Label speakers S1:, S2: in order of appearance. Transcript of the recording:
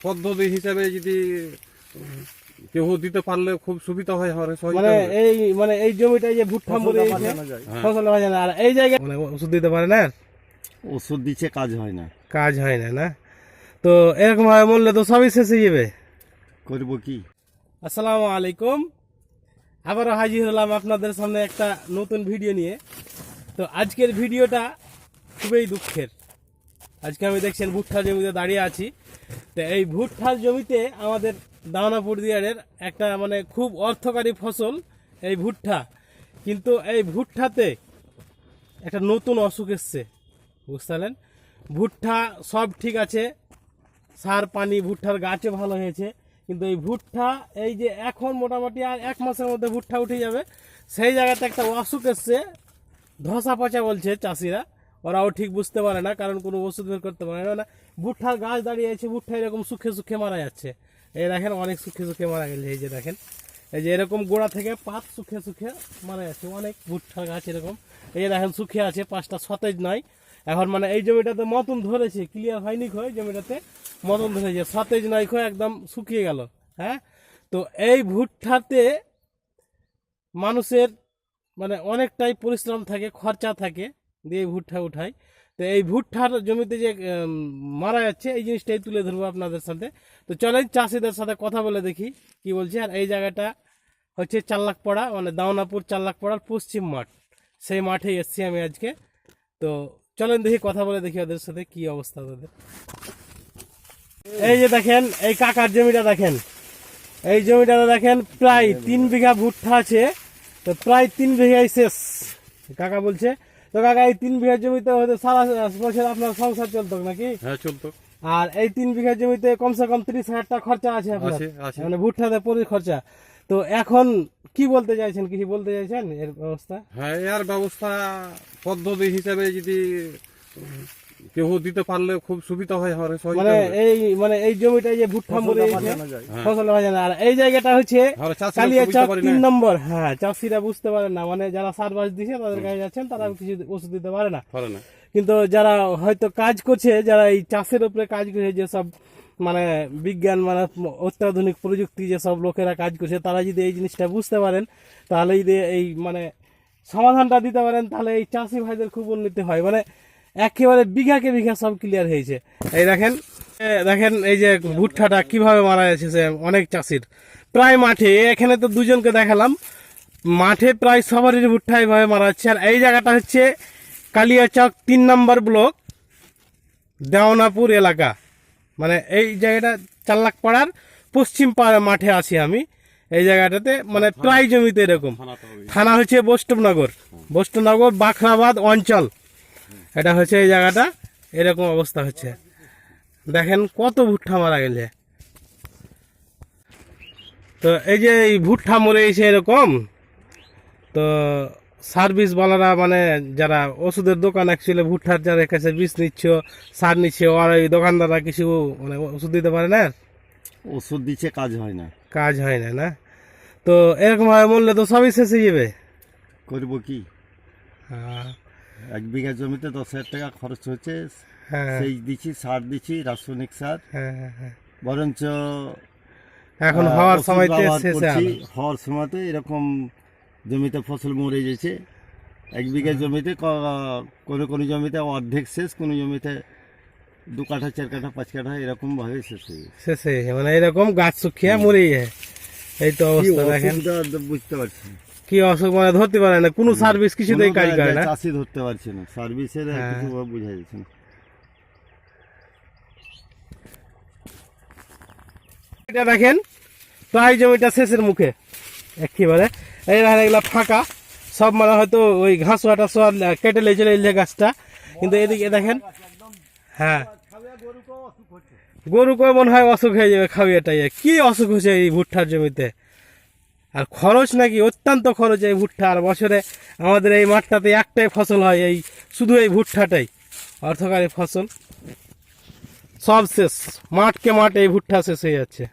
S1: পদ্ধতি হিসাবে যদি কেউ দিতে পারলে খুব সুবিধা হয় আমার
S2: মানে এই মানে এই জমিটা যে ভুট্টা মরে
S1: হ্যাঁ।
S2: ফসল বাজে না আর এই জায়গায় মানে ওষুধ দিতে পারে না?
S3: ওষুধ দিচ্ছে কাজ হয় না।
S2: কাজ হয় না না? তো এরকম ভাবে মরলে তো সবই শেষ হয়ে যাবে।
S3: করব কি?
S2: আসসালামু আলাইকুম। আবারও হাজির হলাম আপনাদের সামনে একটা নতুন ভিডিও নিয়ে। তো আজকের ভিডিওটা খুবই দুঃখের। আজকে আমি দেখছেন ভুট্টার জমিতে দাঁড়িয়ে আছি। তো এই ভুট্টার জমিতে আমাদের দাওনাপুর দিয়ারের একটা মানে খুব অর্থকারী ফসল, এই ভুট্টা। কিন্তু এই ভুট্টাতে একটা নতুন অসুখ এসছে, বুঝতে ভুট্টা সব ঠিক আছে, সার, পানি, ভুট্টার গাছে ভালো হয়েছে, কিন্তু এই ভুট্টা, এই যে এখন মোটামুটি আর এক মাসের মধ্যে ভুট্টা উঠে যাবে, সেই জায়গাতে একটা অসুখ এসছে ধসা পচা বলছে চাষিরা। ওরাও ঠিক বুঝতে পারে না, কারণ কোনো ওষুধ বের করতে পারে না। ভুট্টার গাছ দাঁড়িয়ে আছে, ভুট্টা এরকম সুখে সুখে মারা যাচ্ছে। এই দেখেন অনেক সুখে সুখে মারা গেছে, এই যে দেখেন। এই যে এরকম গোড়া থেকে পাত সুখে সুখে মারা যাচ্ছে, অনেক ভুট্টার গাছ এরকম। এই দেখেন সুখে আছে, পাঁচটা সতেজ নয় এখন মানে এই জমিটাতে মতন ধরেছে ক্লিয়ার হয়নি খয়, জমিটাতে মতন ধরেছে, সতেজ নয় খয়, একদম শুকিয়ে গেল হ্যাঁ? তো এই ভুট্টাতে মানুষের মানে অনেকটাই পরিশ্রম থাকে, খরচা থাকে। দিয়ে ভুট্টা উঠাই। তো এই ভুট্টার জমিতে যে মারা যাচ্ছে, এই জিনিসটাই তুলে ধরবো আপনাদের সাথে। তো চলেন চাষিদের সাথে কথা বলে দেখি কি বলছে। আর এই জায়গাটা হচ্ছে চাল্লাকপাড়া মানে দাওনাপুর চাল্লাকপাড়ার পশ্চিম মাঠ। সেই মাঠে এসছি আমি আজকে। তো চলেন দেখি, কথা বলে দেখি ওদের সাথে কি অবস্থা তাদের এই যে দেখেন, এই কাকার জমিটা দেখেন। এই জমিটাতে দেখেন, প্রায় তিন বিঘা ভুট্টা আছে। তো প্রায় তিন বিঘাই শেষ। কাকা বলছে তো কাকা এই তিন বিঘা জমিতে হয়তো সারা বছর আপনার সংসার চলতো নাকি?
S1: হ্যাঁ চলতো।
S2: আর এই তিন বিঘা জমিতে কমসে কম তিরিশ হাজার টাকা খরচা আছে আপনার। মানে ভুট্টাতে পরি খরচা। তো এখন কি বলতে চাইছেন কিছু বলতে চাইছেন এর ব্যবস্থা?
S1: হ্যাঁ এর ব্যবস্থা পদ্ধতি হিসাবে যদি কেউ দিতে পারলে খুব সুবিধা হয় আমার
S2: মানে এই মানে এই জমিটা যে ভুট্টা মরে গেছে ফসল আর এই জায়গাটা হচ্ছে কালিয়া চক তিন নম্বর। হ্যাঁ চাষিরা বুঝতে পারে না। মানে যারা সার বাস দিছে তাদের কাছে যাচ্ছেন তারা কিছু ওষুধ দিতে পারে না।
S1: পারে না।
S2: কিন্তু যারা হয়তো কাজ করছে যারা এই চাষের উপরে কাজ করছে যেসব মানে বিজ্ঞান মানে অত্যাধুনিক প্রযুক্তি যেসব লোকেরা কাজ করছে তারা যদি এই জিনিসটা বুঝতে পারেন তাহলে যদি এই মানে সমাধানটা দিতে পারেন তাহলে এই চাষি ভাইদের খুব উন্নতি হয়। মানে একেবারে বিঘাকে বিঘা সব ক্লিয়ার হয়েছে। এই দেখেন দেখেন এই যে ভুট্টাটা কীভাবে মারা যাচ্ছে সে অনেক চাষির। প্রায় মাঠে এখানে তো দুজনকে দেখালাম মাঠে প্রায় সবারই ভুট্টা এইভাবে মারা যাচ্ছে। আর এই জায়গাটা হচ্ছে কালিয়াচক তিন নম্বর ব্লক দেওনাপুর এলাকা। মানে এই জায়গাটা চাল্লাকপাড়ার পশ্চিম পাড়া মাঠে আছি আমি। এই জায়গাটাতে মানে প্রায় জমিতে এরকম। থানা হচ্ছে বৈষ্ণবনগর। বৈষ্ণবনগর বাখরাবাদ অঞ্চল। এটা হচ্ছে এই জায়গাটা এরকম অবস্থা হচ্ছে। দেখেন কত ভুট্টা মারা গেছে। তো এই যে এই ভুট্টা মরে গেছে এরকম তো সার্ভিস বালারা মানে যারা ওষুধের দোকান অ্যাকচুয়ালি ভুট্টার যারা কাছে বিষ নিচ্ছ সার নিচ্ছে আর এই দোকানদাররা কিছু মানে ওষুধ দিতে পারে না?
S3: ওষুধ দিচ্ছে কাজ হয় না।
S2: কাজ হয় না না? তো এরকমভাবে মরলে তো সবই শেষ যাবে।
S3: করব কি?
S2: হ্যাঁ,
S3: এক বিঘা জমিতে দশ হাজার টাকা খরচ হচ্ছে।
S2: হ্যাঁ
S3: সেই দিচ্ছি সার দিচ্ছি রাসায়নিক সার।
S2: হ্যাঁ, হ্যাঁ, হ্যাঁ।
S3: বরঞ্চ
S2: এখন হওয়ার সময়তে শেষে
S3: হওয়ার সময়তে এরকম জমিতে ফসল মরে গেছে। এক বিঘা জমিতে কোনো কোনো জমিতে অর্ধেক শেষ কোনো জমিতে দু কাঠা চার কাঠা পাঁচ কাঠা এরকম ভাবে শেষ হয়ে
S2: শেষ হয়ে। মানে এরকম গাছ শুকিয়ে মরে যায় এই তো অবস্থা দেখেন।
S3: বুঝতে পারছি।
S2: কি অসুখ মানে ধরতে পারে না কোনো সার্ভিস কিছুতেই কাজ করে না।
S3: চাষি ধরতে পারছে না। সার্ভিসের
S2: হ্যাঁ।
S3: কিছু বোঝা যাচ্ছে না।
S2: এটা দেখেন প্রায় জমিটা শেষের মুখে একেবারে। এই এগুলা ফাঁকা সব মানে হয়তো ওই ঘাস ওয়াটা সব কেটে লেগে চলে এলে গাছটা। কিন্তু এদিকে দেখেন হ্যাঁ। গরু কয় মনে হয় অসুখ হয়ে যাবে খাওয়াটাই কি অসুখ হয়েছে এই ভুট্টার জমিতে? আর খরচ নাকি অত্যন্ত খরচ এই ভুট্টা। আর বছরে আমাদের এই মাঠটাতে একটাই ফসল হয় এই, শুধু এই ভুট্টাটাই, অর্থকারী ফসল। সব শেষ, মাঠকে মাঠ এই ভুট্টা শেষ হয়ে যাচ্ছে।